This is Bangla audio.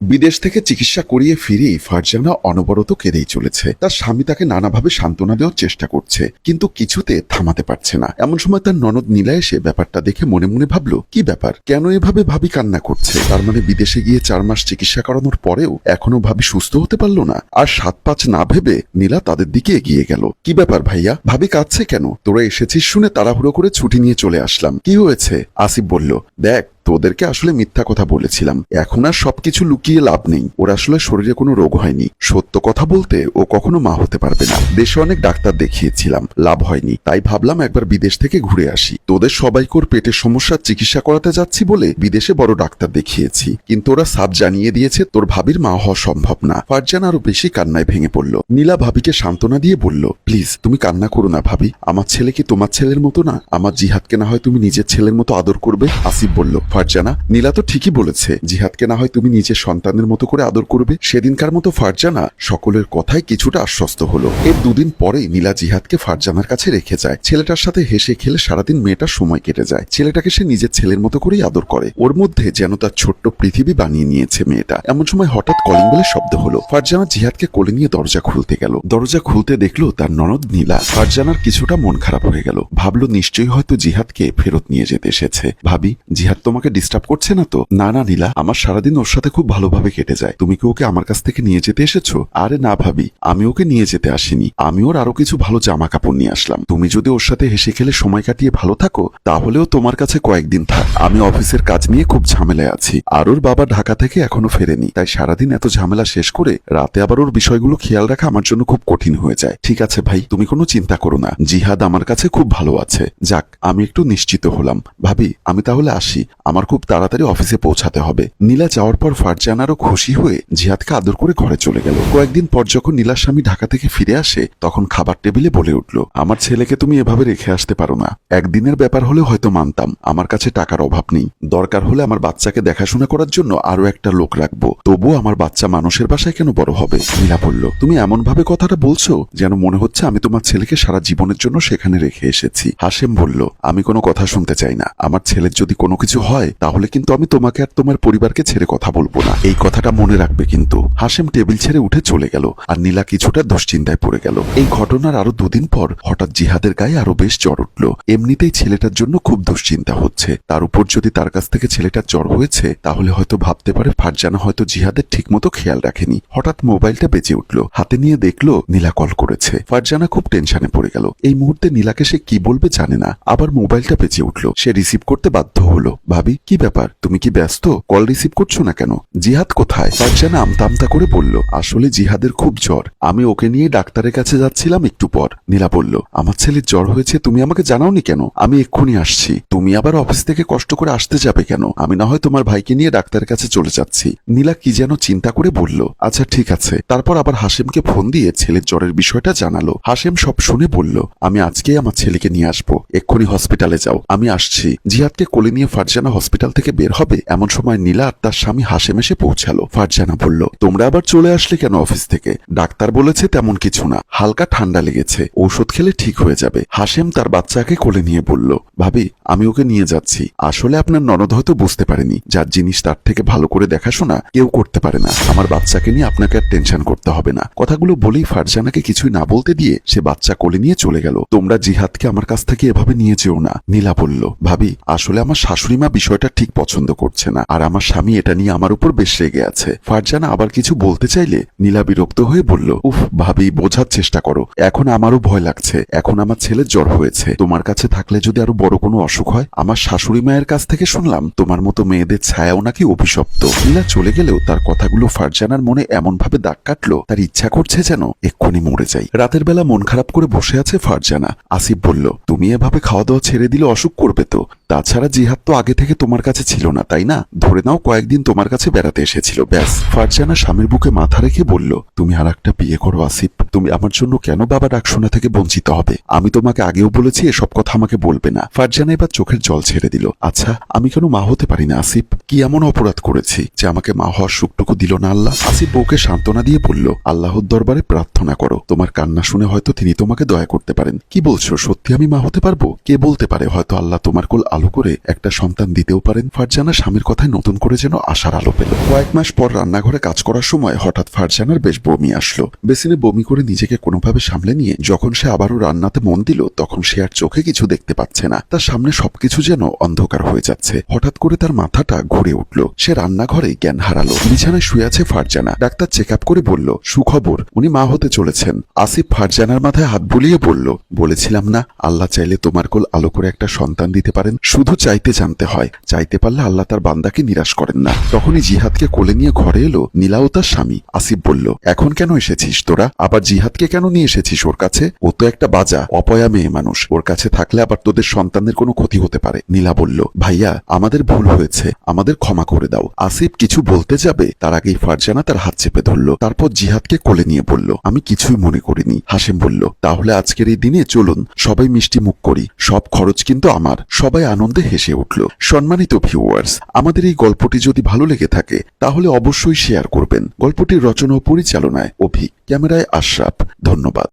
বিদেশ থেকে চিকিৎসা করিয়ে ফিরেই ফারজানা অনবরত কেঁদেই চলেছে। তার স্বামী তাকে নানাভাবে সান্ত্বনা দেওয়ার চেষ্টা করছে, কিন্তু কিছুতে থামাতে পারছে না। এমন সময় তার ননদ নীলা এসে ব্যাপারটা দেখে মনে মনে ভাবলো, কি ব্যাপার? কেন এভাবে ভাবি কান্না করছে? তার মানে বিদেশে গিয়ে চার মাস চিকিৎসা করানোর পরেও এখনও ভাবি সুস্থ হতে পারল না। আর সাত পাঁচ না ভেবে নীলা তাদের দিকে এগিয়ে গেল। কি ব্যাপার ভাইয়া? ভাবি কাঁদছে কেন? তোরা এসেছিস শুনে তাড়াহুড়ো করে ছুটি নিয়ে চলে আসলাম। কি হয়েছে? আসিফ বলল, দেখ তোদেরকে আসলে মিথ্যা কথা বলেছিলাম। এখন আর সবকিছু লুকিয়ে লাভ নেই। ওর আসলে শরীরে কোনো রোগ হয়নি। সত্য কথা বলতে ও কখনো মা হতে পারবে না। দেশে অনেক ডাক্তার দেখিয়েছিলাম। লাভ হয়নি। তাই ভাবলাম একবার বিদেশ থেকে ঘুরে আসি। তোদের সবাইকোর পেটের সমস্যার চিকিৎসা করাতে যাচ্ছি বলে বিদেশে বড় ডাক্তার দেখিয়েছি। কিন্তু ওরা সাব জানিয়ে দিয়েছে, তোর ভাবির মা হওয়া সম্ভব না। ফারজান আরও বেশি কান্নায় ভেঙে পড়ল। নীলা ভাবিকে সান্ত্বনা দিয়ে বলল, প্লিজ, তুমি কান্না করো না ভাবি। আমার ছেলে কি তোমার ছেলের মতো না? আমার জিহাদকে না হয় তুমি নিজের ছেলের মতো আদর করবে? আসিফ বলল ফারজানা, নীলা তো ঠিকই বলেছে, জিহাদকে না হয় তুমি নিজের সন্তানের মতো করে আদর করবে। সেদিনকার মতো ফারজানা সকলের কথায় কিছুটা আশ্বস্ত হলো। এর দুদিন পরেই নীলা জিহাদকে ফারজানার কাছে রেখে যায়। ছেলেটার সাথে হেসে খেলে সারাদিন মেয়েটার সময় কেটে যায়। ছেলেটাকে সে নিজের ছেলের মতো করেই আদর করে। ওর মধ্যে যেন তার ছোট্ট পৃথিবী বানিয়ে নিয়েছে মেয়েটা। এমন সময় হঠাৎ কলিং বেলের শব্দ হলো। ফারজানা জিহাদকে কোলে নিয়ে দরজা খুলতে গেল। দরজা খুলতে দেখল তার ননদ নীলা। ফারজানার কিছুটা মন খারাপ হয়ে গেল। ভাবলো নিশ্চয়ই হয়তো জিহাদকে ফেরত নিয়ে যেতে এসেছে। ভাবি, জিহাদ তোমাকে ডিস্টার্ব করছে না তো? না না, নীলা, আমার সারাদিন ওর সাথে খুব ভালোভাবে কেটে যায়। তুমি কি ওকে আমার কাছ থেকে নিয়ে যেতে এসেছ? আরে না, ভাবি, আমি ওকে নিয়ে যেতে আসিনি। আমি ওর আরও কিছু ভালো জামা কাপড় নিয়ে আসলাম। তুমি যদি ওর সাথে হেসে খেলে সময় কাটিয়ে ভালো থাকো তাহলেও তোমার কাছে কয়েকদিন থাক। আমি অফিসের কাজ নিয়ে খুব ঝামেলায় আছি। আর ওর বাবা ঢাকা থেকে এখনও ফেরেনি। তাই সারাদিন এত ঝামেলা শেষ করে রাতে আবার ওর বিষয়গুলো খেয়াল রাখা আমার জন্য খুব কঠিন হয়ে যায়। ঠিক আছে, ভাই, তুমি কোনো চিন্তা করো না। জিহাদ আমার কাছে খুব ভালো আছে। যাক, আমি একটু নিশ্চিত হলাম। ভাবি, আমি তাহলে আসি। আমার খুব তাড়াতাড়ি অফিসে পৌঁছাতে হবে। নীলা যাওয়ার পর ফারজান আরও খুশি হয়ে জিহাদকে আদর করে ঘরে চলে গেল। কয়েকদিন পর যখন নীলার স্বামী ঢাকা থেকে ফিরে আসে, তখন খাবার টেবিলে বলে উঠল, আমার ছেলেকে তুমি এভাবে রেখে আসতে পারো না। একদিনের ব্যাপার হলে হয়তো মানতাম। আমার কাছে টাকার অভাব নেই। দরকার হলে আমার বাচ্চাকে দেখাশোনা করার জন্য আরও একটা লোক রাখব। তবুও আমার বাচ্চা মানুষের বাসায় কেন বড় হবে? নীলা বলল, তুমি এমন ভাবে কথাটা বলছো যেন মনে হচ্ছে আমি তোমার ছেলেকে সারা জীবনের জন্য সেখানে রেখে এসেছি। হাসেম বলল, আমি কোনো কথা শুনতে চাই না। আমার ছেলের যদি কোনো কিছু হয় তাহলে কিন্তু আমি তোমাকে আর তোমার পরিবারকে ছেড়ে কথা বলব না। এই কথাটা মনে রাখবে কিন্তু। হাসেম টেবিল ছেড়ে উঠে চলে গেল আর নীলা কিছুটা দুশ্চিন্তায় পড়ে গেল। এই ঘটনার আরও দুদিন পর হঠাৎ জিহাদের গায়ে আরও বেশ জ্বর উঠল। এমনিতেই ছেলেটার জন্য খুব দুশ্চিন্তা হচ্ছে। তার উপর যদি তার কাছ থেকে ছেলেটার জ্বর হয়েছে, তাহলে হয়তো ভাবতে পারে ফারজানা হয়তো জিহাদের ঠিকমতো খেয়াল রাখেনি। হঠাৎ মোবাইলটা বেঁচে উঠল। হাতে নিয়ে দেখল, নীলা কল করেছে। ফারজানা খুব টেনশনে পড়ে গেল। এই মুহূর্তে নীলাকে সে কি বলবে জানে না। আবার মোবাইলটা বেঁচে উঠল। সে রিসিভ করতে বাধ্য হলো। ভাবি কি ব্যাপার? তুমি কি ব্যস্ত? কল রিসিভ করছ না কেন? জিহাদ কোথায়? ফারজানা আমতা আমতা করে বলল, আসলে জিহাদের খুব জ্বর। আমি ওকে নিয়ে ডাক্তারের কাছে যাচ্ছিলাম একটু পর। নীলা বলল, আমার ছেলের জ্বর হয়েছে, তুমি আমাকে জানাওনি কেন? আমি এক্ষুনি আসছি। তুমি আবার অফিস থেকে কষ্ট করে আসতে যাবে কেন? আমি না হয় তোমার ভাইকে নিয়ে ডাক্তারের কাছে চলে যাচ্ছি। নীলা কি যেন চিন্তা করে বলল আচ্ছা ঠিক আছে। তারপর আবার হাসেমকে ফোন দিয়ে ছেলের জ্বরের বিষয়টা জানালো। হাসেম সব শুনে বলল, আমি আজকেই আমার ছেলেকে নিয়ে আসব। এক্ষুনি হসপিটালে যাও। আমি আসছি। জিহাদকে কোলে নিয়ে ফারজানা হসপিটাল থেকে বের হবে, এমন সময় নীলা আর তার স্বামী হাসেম এসে পৌঁছালো। ফারজানা বলল, তোমরা আবার চলে আসলে কেন অফিস থেকে? ডাক্তার বলেছে তেমন কিছু না। হালকা ঠান্ডা লেগেছে, ঔষধ খেলে ঠিক হয়ে যাবে। হাসেম তার বাচ্চাকে কোলে নিয়ে বলল, ভাবি, আমি ওকে নিয়ে যাচ্ছি। আসলে আপনার ননদ হয়তো বুঝতে পারেনি, যার জিনিস তার থেকে ভালো করে দেখাশোনা কেউ করতে পারে না। আমার বাচ্চাকে নিয়ে আপনাকে আর টেনশন করতে হবে না। কথাগুলো বলেই ফারজানাকে কিছুই না বলতে দিয়ে সে বাচ্চা কোলে নিয়ে চলে গেল। তোমরা জিহাদকে আমার কাছ থেকে এভাবে নিয়ে যেও না। নীলা বলল, ভাবি, আসলে আমার শাশুড়ি মা বিষয়টা ঠিক পছন্দ করছে না। আর আমার স্বামী এটা নিয়ে আমার উপর বেশ রেগে আছে। ফারজানা আবার কিছু বলতে চাইলে নীলা বিরক্ত হয়ে বলল, উফ, ভাবি, বোঝার চেষ্টা করো। এখন আমারও ভয় লাগছে। এখন আমার ছেলের জ্বর হয়েছে। তোমার কাছে থাকলে যদি আরও বড় কোনো অসুখ হয়, আমার শাশুড়ি মায়ের কাছ থেকে শুনলাম, তোমার মতো মেয়েদের ছায়াও নাকি অভিশপ্ত। নীলা চলে গেলেও তার কথাগুলো ফারজানার মনে এমন ভাবে দাগ কাটলো, তার ইচ্ছা করছে যেন এক্ষুনি মরে যাই। রাতের বেলা মন খারাপ করে বসে আছে ফারজানা। আসিফ বলল, তুমি এভাবে খাওয়া দাওয়া ছেড়ে দিলে অসুখ করবে তো? তাছাড়া জিহাদ তো আগে থেকে তোমার কাছে ছিল না, তাই না? ধরে নাও কয়েকদিন তোমার কাছে বেড়াতে এসেছিল, ব্যাস। ফারজানা স্বামীর বুকে মাথা রেখে বলল, তুমি আর একটা বিয়ে করো, আসিফ। তুমি আমার জন্য কেন বাবা ডাক শোনা থেকে বঞ্চিত হবে? আমি তোমাকে আগেও বলেছি, এসব কথা আমাকে বলবে না। ফারজানা এবার চোখের জল ছেড়ে দিল আচ্ছা আমি কেন মা হতে পারি না, আসিফ? কি এমন অপরাধ করেছি যে আমাকে মা হওয়ার সুখটুকু দিল না আল্লাহ? আসিফ বউকে সান্ত্বনা দিয়ে বলল, আল্লাহর দরবারে প্রার্থনা করো। তোমার কান্না শুনে হয়তো তিনি তোমাকে দয়া করতে পারেন। কি বলছো, সত্যি আমি মা হতে পারব? কে বলতে পারে হয়তো আল্লাহ তোমার কোল আলো করে একটা সন্তান দিতে দিতেও পারেন ফারজানা স্বামীর কথায় নতুন করে যেন আশার আলো পেল। কয়েক মাস পর রান্নাঘরে কাজ করার সময় হঠাৎ ফারজানার বেশ বমি আসলো। বেসিনে বমি করে নিজেকে কোনোভাবে সামলে নিয়ে যখন সে আবারও রান্নাতে মন দিল, তখন সে আর চোখে কিছু দেখতে পাচ্ছে না। তার সামনে সবকিছু যেন অন্ধকার হয়ে যাচ্ছে। হঠাৎ করে তার মাথাটা ঘুরে উঠল। সে রান্নাঘরে জ্ঞান হারালো। বিছানায় শুয়ে আছে ফারজানা। ডাক্তার চেক করে বলল, সুখবর, উনি মা হতে চলেছেন। আসিফ ফারজানার মাথায় হাত বুলিয়ে বলল, বলেছিলাম না, আল্লাহ চাইলে তোমার কোল আলো করে একটা সন্তান দিতে পারেন। শুধু চাইতে জানতে হয়। চাইতে পারলে আল্লাহ তার বান্দাকে নিরাশ করেন না। তখনই জিহাদকে কোলে নিয়ে ঘরে এলো নীলা ও তার স্বামী। আসিফ বলল, এখন কেন এসেছিস তোরা? আবার জিহাদকে কেন নিয়ে এসেছিস ওর কাছে? ও তো একটা বাজা, অপয়া মেয়ে মানুষ। ওর কাছে থাকলে আবার তোদের সন্তানদের কোনো ক্ষতি হতে পারে। নীলা বলল, ভাইয়া, আমাদের ভুল হয়েছে। আমাদের ক্ষমা করে দাও। আসিফ কিছু বলতে যাবে, তার আগেই ফারজানা তার হাত চেপে ধরল। তারপর জিহাদকে কোলে নিয়ে বলল, আমি কিছুই মনে করিনি। হাসেম বলল, তাহলে আজকের এই দিনে চলুন, সবাই মিষ্টি মুখ করি। সব খরচ কিন্তু আমার। সবাই আনন্দে হেসে উঠল। সম্মানিত ভিউয়ার্স আমাদের এই গল্পটি যদি ভালো লেগে থাকে, তাহলে অবশ্যই শেয়ার করবেন। গল্পটির রচনা ও পরিচালনায় অভি, ক্যামেরায় আশরাফ। ধন্যবাদ।